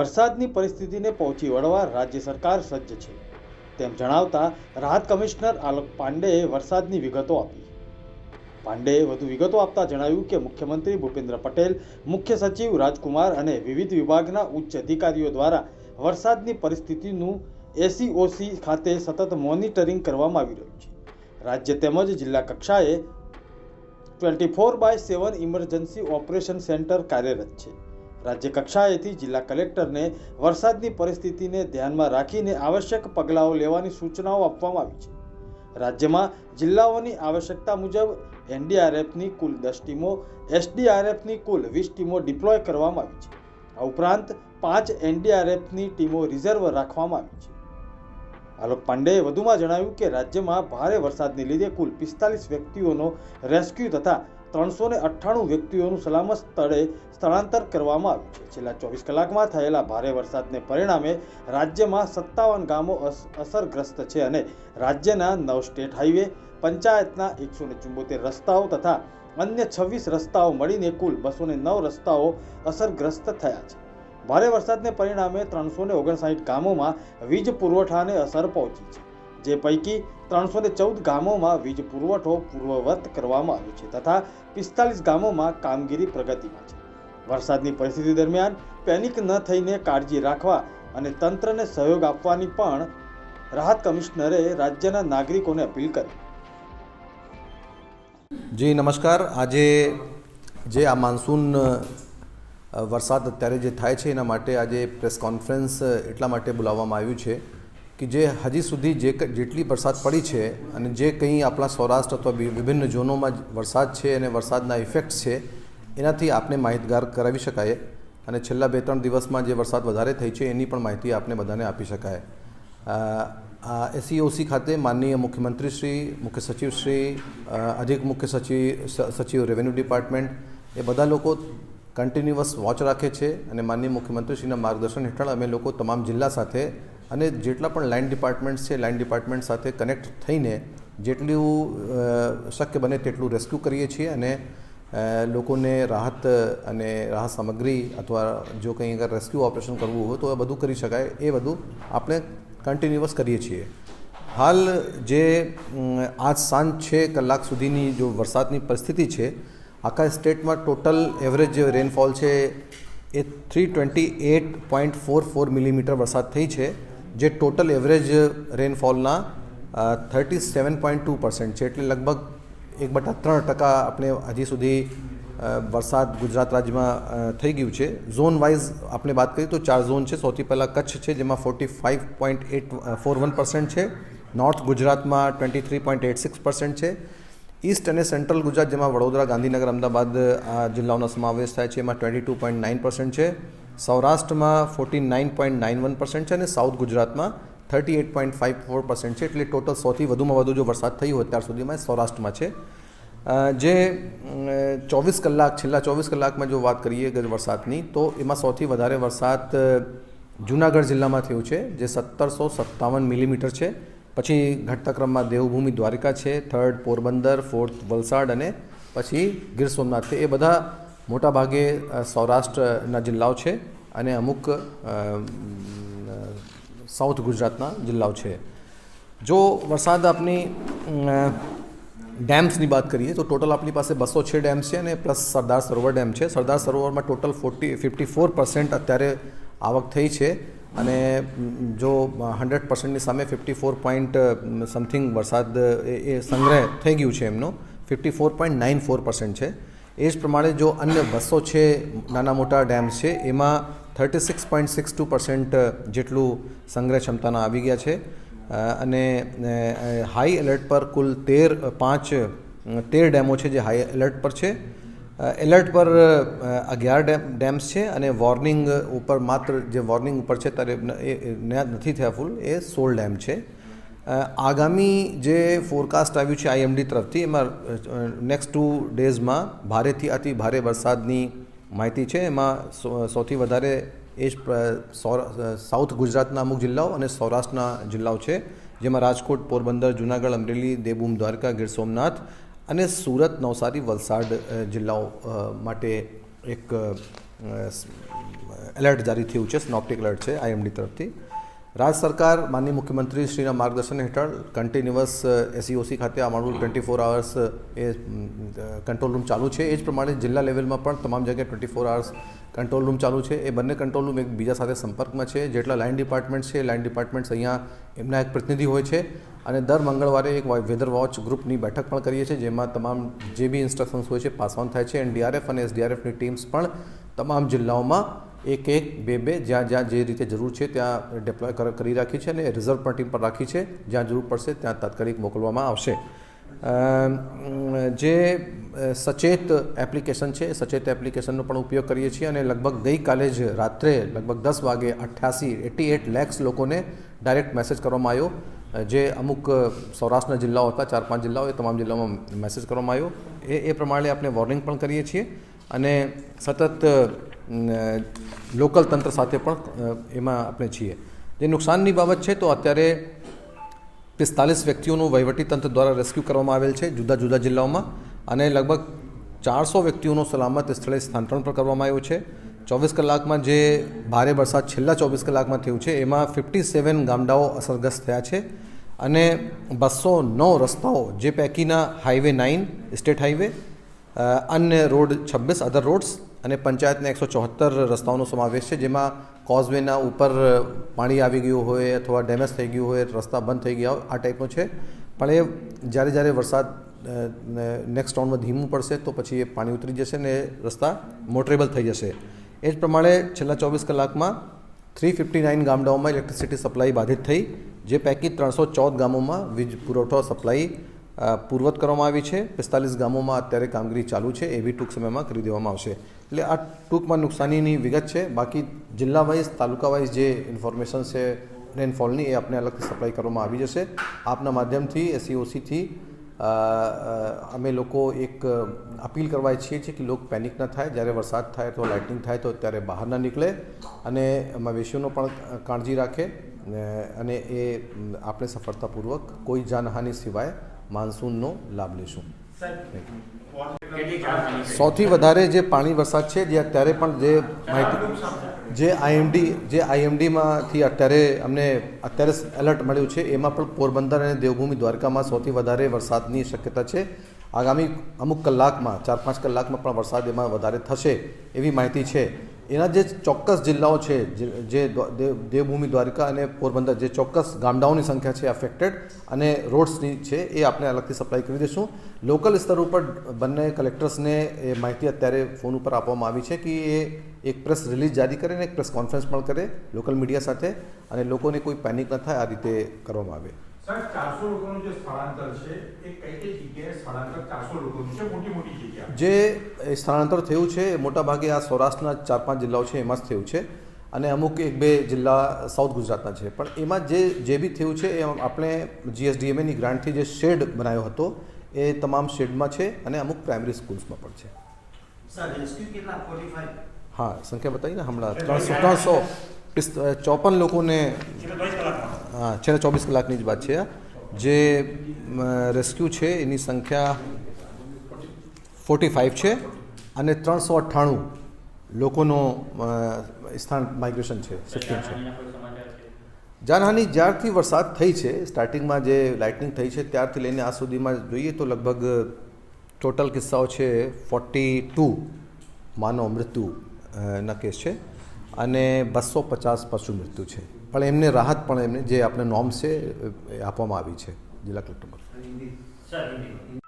વરસાદની પરિસ્થિતિને પહોંચી વળવા રાજ્ય સરકાર સજ્જ છે. તેમ જણાવતા રાહત કમિશનર આલોક પાંડેએ વરસાદની વિગતો આપી. પાંડેએ વધુ વિગતો આપતા જણાવ્યું કે મુખ્યમંત્રી ભૂપેન્દ્ર પટેલ, મુખ્ય સચિવ રાજકુમાર અને વિવિધ વિભાગના ઉચ્ચ અધિકારીઓ દ્વારા વરસાદની પરિસ્થિતિનું એસીઓસી ખાતે સતત મોનિટરિંગ કરવામાં આવી રહ્યું છે. રાજ્ય તેમજ જિલ્લા કક્ષાએ twenty four by seven emergency operation centre કાર્યરત છે. રાજ્ય કક્ષાએથી જિલ્લા કલેક્ટરને વરસાદની પરિસ્થિતિને ધ્યાનમાં રાખીને આવશ્યક પગલાઓ લેવાની સૂચનાઓ આપવામાં આવી છે. રાજ્યમાં જિલ્લાઓની આવશ્યકતા મુજબ એનડીઆરએફની કુલ દસ ટીમો, એસડીઆરએફની કુલ વીસ ટીમો ડિપ્લોય કરવામાં આવી છે. આ ઉપરાંત પાંચ એનડીઆરએફની ટીમો રિઝર્વ રાખવામાં આવી છે. આલોક પાંડેએ વધુમાં જણાવ્યું કે રાજ્યમાં ભારે વરસાદને લીધે કુલ પિસ્તાલીસ વ્યક્તિઓનો રેસ્ક્યુ તથા ત્રણસો ને અઠ્ઠાણું વ્યક્તિઓનું સલામત સ્થળે સ્થળાંતર કરવામાં આવ્યું છે. છેલ્લા ચોવીસ કલાકમાં થયેલા ભારે વરસાદને પરિણામે રાજ્યમાં સત્તાવન ગામો અસ- અસરગ્રસ્ત છે અને રાજ્યના નવ સ્ટેટ હાઈવે, પંચાયતના એકસો ને ચુંબોતેર રસ્તાઓ તથા અન્ય છવ્વીસ રસ્તાઓ મળીને કુલ બસો ને નવ રસ્તાઓ અસરગ્રસ્ત થયા છે. ભારે વરસાદને પરિણામે ત્રણસો ને ઓગણસાઠ ગામોમાં વીજ પુરવઠાને અસર પહોંચી છે. જે પૈકી ત્રણસો ને ચૌદ ગામોમાં વીજ પુરવઠો પૂર્વવત કરવામાં આવ્યો છે તથા પિસ્તાલીસ ગામોમાં કામગીરી પ્રગતિમાં છે. વરસાદની પરિસ્થિતિ દરમિયાન પેનિક ન થઈને કાળજી રાખવા અને તંત્રને સહયોગ આપવાની પણ રાહત કમિશનરે રાજ્યના નાગરિકોને અપીલ કરી. જી, નમસ્કાર. આજે જે આ માન્સૂન વરસાદ અત્યારે જે થાય છે એના માટે આજે પ્રેસ કોન્ફરન્સ એટલા માટે બોલાવવામાં આવ્યું છે. કે જે હજી સુધી જે જેટલી વરસાદ પડી છે અને જે કંઈ આપણા સૌરાષ્ટ્ર અથવા વિભિન્ન ઝોનોમાં વરસાદ છે અને વરસાદના ઇફેક્ટ્સ છે, એનાથી આપને માહિતગાર કરાવી શકાય અને છેલ્લા બે ત્રણ દિવસમાં જે વરસાદ વધારે થઈ છે એની પણ માહિતી આપને બધાને આપી શકાય. આ એસઈઓસી ખાતે માનનીય મુખ્યમંત્રી શ્રી, મુખ્ય સચિવ શ્રી અધિક મુખ્ય સચિવ સચિવ રેવન્યુ ડિપાર્ટમેન્ટ એ બધા લોકો કન્ટિન્યુઅસ વોચ રાખે છે અને માનનીય મુખ્યમંત્રીશ્રીના માર્ગદર્શન હેઠળ અમે લોકો તમામ જિલ્લા સાથે અને જેટલા પણ લાઇન ડિપાર્ટમેન્ટ્સ છે, લાઇન ડિપાર્ટમેન્ટ સાથે કનેક્ટ થઈને જેટલું શક્ય બને તેટલું રેસ્ક્યુ કરીએ છીએ અને લોકોને રાહત અને રાહત સામગ્રી અથવા જો કંઈ અગર રેસ્ક્યુ ઓપરેશન કરવું હોય તો એ બધું કરી શકાય. એ બધું આપણે કન્ટિન્યુઅસ કરીએ છીએ. હાલ જે આજ સાંજ છ કલાક સુધીની જો વરસાદની પરિસ્થિતિ છે, આખા સ્ટેટમાં ટોટલ એવરેજ જે રેનફોલ છે એ three twenty eight point four four millimetre વરસાદ થઈ છે. જે total average રેનફોલના thirty seven point two percent છે. એટલે લગભગ એક બટા ત્રણ ટકા આપણે હજી સુધી વરસાદ ગુજરાત રાજ્યમાં થઈ ગયું છે. ઝોન વાઇઝ આપણે વાત કરીએ તો ચાર ઝોન છે. સૌથી પહેલાં કચ્છ છે, જેમાં forty five point eight four one percent છે. નોર્થ ગુજરાતમાં twenty three point eight six percent છે. ઈસ્ટ અને સેન્ટ્રલ ગુજરાત, જેમાં વડોદરા, ગાંધીનગર, અમદાવાદ, આ જિલ્લાઓનો સમાવેશ થાય છે, એમાં twenty two point nine percent છે. સૌરાષ્ટ્રમાં forty nine point nine one percent છે અને સાઉથ ગુજરાતમાં thirty eight point five four percent છે. એટલે ટોટલ સૌથી વધુમાં વધુ જો વરસાદ થયો હોય ત્યાર સુધીમાં સૌરાષ્ટ્રમાં છે. જે ચોવીસ કલાક, છેલ્લા ચોવીસ કલાકમાં જો વાત કરીએ વરસાદની, તો એમાં સૌથી વધારે વરસાદ જૂનાગઢ જિલ્લામાં થયું છે, જે સત્તરસો સત્તાવન મિલીમીટર છે. પછી ઘટતા ક્રમમાં દેવભૂમિ દ્વારિકા છે, થર્ડ પોરબંદર, ફોર્થ વલસાડ અને પછી ગીર સોમનાથ છે. એ બધા મોટા ભાગે સૌરાષ્ટ્રના જિલ્લાઓ છે અને અમુક સાઉથ ગુજરાતના જિલ્લાઓ છે. જો વરસાદ આપની ડેમ્સની વાત કરીએ તો ટોટલ આપણી પાસે બસો છ ડેમ્સ છે અને પ્લસ સરદાર સરોવર ડેમ છે. Sardar સરોવરમાં total forty, fifty four percent અત્યારે આવક થઈ છે અને જો હંડ્રેડ પર્સન્ટની સામે ફિફ્ટી ફોર પોઈન્ટ સમથિંગ વરસાદ એ સંગ્રહ થઈ ગયું છે એમનો, fifty four point nine four percent છે. એ જ પ્રમાણે જો અન્ય બસો છે, નાના મોટા ડેમ્સ છે, એમાં thirty six point six two percent જેટલું સંગ્રહ ક્ષમતાના આવી ગયા છે. અને હાઈ એલર્ટ પર કુલ તેર, પાંચ, તેર ડેમો છે જે હાઈ એલર્ટ પર છે. એલર્ટ પર અગિયાર ડેમ, ડેમ્સ છે અને વોર્નિંગ ઉપર માત્ર જે વોર્નિંગ ઉપર છે, ત્યારે એ નથી થયા ફૂલ એ સોળ ડેમ છે. આગામી જે ફોરકાસ્ટ આવ્યું છે આઈએમડી તરફથી, એમાં નેક્સ્ટ ટુ ડેઝમાં ભારેથી અતિ ભારે વરસાદની માહિતી છે. એમાં સૌથી વધારે એ જ સાઉથ ગુજરાતના અમુક જિલ્લાઓ અને સૌરાષ્ટ્રના જિલ્લાઓ છે, જેમાં રાજકોટ, પોરબંદર, જુનાગઢ, અમરેલી, દેવભૂમ, દ્વારકા, ગીર સોમનાથ અને સુરત, નવસારી વલસાડ જિલ્લાઓ માટે એક એલર્ટ જારી થયું છે. સ્નોપ્ટિક એલર્ટ છે આઈએમડી તરફથી. રાજ્ય સરકાર, માનનીય મુખ્યમંત્રી શ્રીના માર્ગદર્શન હેઠળ continuous S E O C ખાતે અમારું ટ્વેન્ટી ફોર આવર્સ એ કંટ્રોલ રૂમ ચાલુ છે. એ જ પ્રમાણે જિલ્લા લેવલમાં પણ તમામ જગ્યાએ twenty four hours control room ચાલુ છે. એ બંને કંટ્રોલ રૂમ એકબીજા સાથે સંપર્કમાં છે. જેટલા લાઇન ડિપાર્ટમેન્ટ છે લાઇન ડિપાર્ટમેન્ટ્સ અહીંયા એમના એક પ્રતિનિધિ હોય છે. અને દર મંગળવારે એક વેધર વોચ ગ્રુપની બેઠક પણ કરીએ છીએ, જેમાં તમામ જે બી ઇન્સ્ટ્રક્શન્સ હોય છે પાસ ઓન થાય છે. એનડીઆરએફ અને એસડીઆરએફની ટીમ્સ પણ તમામ જિલ્લાઓમાં એક એક, બે બે, જ્યાં જ્યાં જે રીતે જરૂર છે ત્યાં ડેપ્લોય કરી રાખી છે અને રિઝર્વ પણ ટીમ પર રાખી છે. જ્યાં જરૂર પડશે ત્યાં તાત્કાલિક મોકલવામાં આવશે. જે સચેત એપ્લિકેશન છે, સચેત એપ્લિકેશનનો પણ ઉપયોગ કરીએ છીએ અને લગભગ ગઈકાલે જ રાત્રે લગભગ દસ વાગે અઠ્યાસી એટી એટ લેક્સ લોકોને ડાયરેક્ટ મેસેજ કરવામાં આવ્યો. જે અમુક સૌરાષ્ટ્રના જિલ્લાઓ હતા, ચાર, પાંચ જિલ્લાઓ, એ તમામ જિલ્લાઓમાં મેસેજ કરવામાં આવ્યો. એ એ પ્રમાણે આપણે વોર્નિંગ પણ કરીએ છીએ. અને સતત લોકલ તંત્ર સાથે પણ એમાં આપણે છીએ. જે નુકસાનની બાબત છે તો અત્યારે પિસ્તાલીસ વ્યક્તિઓનું વહીવટીતંત્ર દ્વારા રેસ્ક્યુ કરવામાં આવેલ છે જુદા જુદા જિલ્લાઓમાં અને લગભગ ચારસો વ્યક્તિઓનું સલામત સ્થળે સ્થાનાંતરણ પણ કરવામાં આવ્યું છે. ચોવીસ કલાકમાં જે ભારે વરસાદ છેલ્લા ચોવીસ કલાકમાં થયું છે એમાં ફિફ્ટી સેવન ગામડાઓ અસરગ્રસ્ત થયા છે અને બસો નવ રસ્તાઓ જે પૈકીના હાઈવે નાઇન, સ્ટેટ હાઈવે અન્ય રોડ છવ્વીસ અધર રોડ્સ અને પંચાયતના એકસો ચોહત્તર રસ્તાઓનો સમાવેશ છે, જેમાં કોઝવેના ઉપર પાણી આવી ગયું હોય અથવા ડેમેજ થઈ ગયું હોય, રસ્તા બંધ થઈ ગયા હોય, આ ટાઈપનો છે. પણ એ જ્યારે જ્યારે વરસાદ નેક્સ્ટ રાઉન્ડમાં ધીમું પડશે તો પછી એ પાણી ઉતરી જશે ને રસ્તા મોટરેબલ થઈ જશે. એ જ પ્રમાણે છેલ્લા ચોવીસ કલાકમાં થ્રી ફિફ્ટી નાઇન ગામડાઓમાં ઇલેક્ટ્રિસિટી સપ્લાય બાધિત થઈ, જે પૈકી ત્રણસો ચૌદ ગામોમાં વીજ પુરવઠો સપ્લાય પૂર્વત કરવામાં આવી છે. પિસ્તાલીસ ગામોમાં અત્યારે કામગીરી ચાલુ છે. એ બી ટૂંક સમયમાં કરી દેવામાં આવશે. એટલે આ ટૂંકમાં નુકસાનીની વિગત છે. બાકી જિલ્લા વાઇઝ, તાલુકા વાઇઝ જે ઇન્ફોર્મેશન છે, રેનફોલની, એ આપને અલગથી સપ્લાય કરવામાં આવી જશે. આપના માધ્યમથી એસીઓસીથી અમે લોકો એક અપીલ કરવા ઈચ્છીએ છીએ કે લોકો પેનિક ન થાય. જ્યારે વરસાદ થાય અથવા લાઇટનિંગ થાય તો ત્યારે બહાર ન નીકળે અને મવેશીઓનો પણ કાળજી રાખે અને એ આપણે સફળતાપૂર્વક કોઈ જાનહાનિ સિવાય માન્સૂનનો લાભ લેશું. સૌથી વધારે જે પાણી વરસાદ છે જે અત્યારે પણ જે માહિતી જે આઈએમડી જે આઈએમડીમાંથી અત્યારે અમને અત્યારે એલર્ટ મળ્યું છે એમાં પણ પોરબંદર અને દેવભૂમિ દ્વારકામાં સૌથી વધારે વરસાદની શક્યતા છે. આગામી અમુક કલાકમાં ચાર પાંચ કલાકમાં પણ વરસાદ એમાં વધારે થશે એવી માહિતી છે. એના જે ચોક્કસ જિલ્લાઓ છે, જે- જે દ્વા- દેવ- દેવભૂમિ દ્વારકા અને પોરબંદર, જે ચોક્કસ ગામડાઓની સંખ્યા છે અફેક્ટેડ અને રોડ્સની છે, એ આપણે અલગથી સપ્લાય કરી દઈશું. લોકલ સ્તર ઉપર બંને કલેક્ટર્સને એ માહિતી અત્યારે ફોન ઉપર આપવામાં આવી છે કે એ એક પ્રેસ રિલીઝ જારી કરે અને એક પ્રેસ કોન્ફરન્સ પણ કરે લોકલ મીડિયા સાથે અને લોકોને કોઈ પેનિક ન થાય આ રીતે કરવામાં આવે. સાહેબ ચારસો લોકોનું જે સ્થળાંતર છે એ કઈ કઈ જગ્યાએ સ્થળાંતર ચારસો લોકોનું છે? મોટી મોટી જગ્યા. જે સ્થળાંતર થયું છે એ મોટાભાગે આ સૌરાષ્ટ્રના ચાર પાંચ જિલ્લાઓ છે એમાં જ થયું છે. અને અમુક એક બે જિલ્લા સાઉથ ગુજરાતના છે. પણ એમાં જે જે બી થયું છે એ આપણે જીએસડીએમએની ગ્રાન્ટથી જે શેડ બનાવ્યો હતો એ તમામ શેડમાં છે અને અમુક પ્રાઇમરી સ્કૂલ્સમાં પણ છે. સર કેટલા હા સંખ્યા બતાવી ને હમણાં. ત્રણસો ત્રણસો. ચોપન લોકોને હા છેલ્લા ચોવીસ કલાકની જ વાત છે. જે રેસ્ક્યુ છે એની સંખ્યા ફોર્ટી ફાઇવ છે અને ત્રણસો અઠ્ઠાણું લોકોનો સ્થાન માઇગ્રેશન છે શિફ્ટિંગ છે જાનહાની જ્યારથી વરસાદ થઈ છે સ્ટાર્ટિંગમાં જે લાઇટનિંગ થઈ છે ત્યારથી લઈને આ સુધીમાં જોઈએ તો લગભગ ટોટલ કિસ્સાઓ છે ફોર્ટી ટુ માનવ મૃત્યુના કેસ છે અને બસો પચાસ પશુ મૃત્યુ છે. પણ એમને રાહત પણ એમને જે આપણે નોર્મ્સ છે આપવામાં આવી છે. જિલ્લા કલેક્ટર